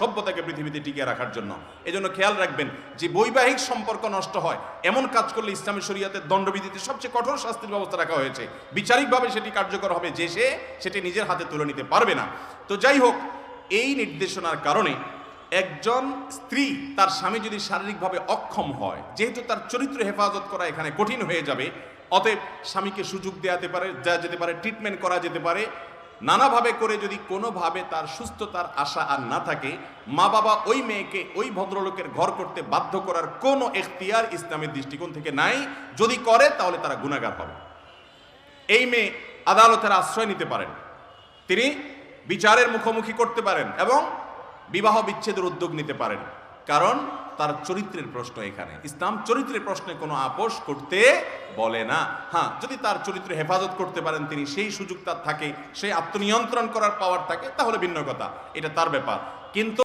সভ্যতাকে পৃথিবীতে টিকিয়ে রাখার জন্য। এজন্য খেয়াল রাখবেন যে বৈবাহিক সম্পর্ক নষ্ট হয়। এমন কাজ করলে ইসলামী শরীয়তের দণ্ডবিধিতে সবচেয়ে কঠোর শাস্তির ব্যবস্থা রাখা হয়েছে। বিচারিকভাবে সেটি কার্যকর হবে যে সে সেটি নিজের হাতে তুলে নিতে পারবে না। তো যাই হোক, এই নির্দেশনার কারণে একজন স্ত্রী তার স্বামী যদি শারীরিকভাবে অক্ষম হয়, যেহেতু তার চরিত্র হেফাজত করা এখানে কঠিন হয়ে যাবে, অতএব স্বামীকে সুযোগ দেওয়াতে পারে, দেওয়া যেতে পারে ট্রিটমেন্ট করা যেতে পারে নানাভাবে করে যদি কোনোভাবে তার সুস্থতার আশা আর না থাকে, মা বাবা ওই মেয়েকে ওই ভদ্রলোকের ঘর করতে বাধ্য করার কোনো এখতিয়ার ইসলামের দৃষ্টিকোণ থেকে নাই। যদি করে, তাহলে তারা গুণাগার হবে। এই মেয়ে আদালতের আশ্রয় নিতে পারেন। তিনি বিচারের মুখোমুখি করতে পারেন এবং বিবাহ বিচ্ছেদের উদ্যোগ নিতে পারেন। কারণ তার চরিত্রের প্রশ্ন এখানে। ইসলাম চরিত্রের প্রশ্নে কোনো আপোষ করতে বলে না। হ্যাঁ যদি তার চরিত্র হেফাজত করতে পারেন, তিনি সেই সুযোগ তার থাকে সেই আত্মনিয়ন্ত্রণ করার পাওয়ার থাকে, তাহলে ভিন্ন কথা। এটা তার ব্যাপার। কিন্তু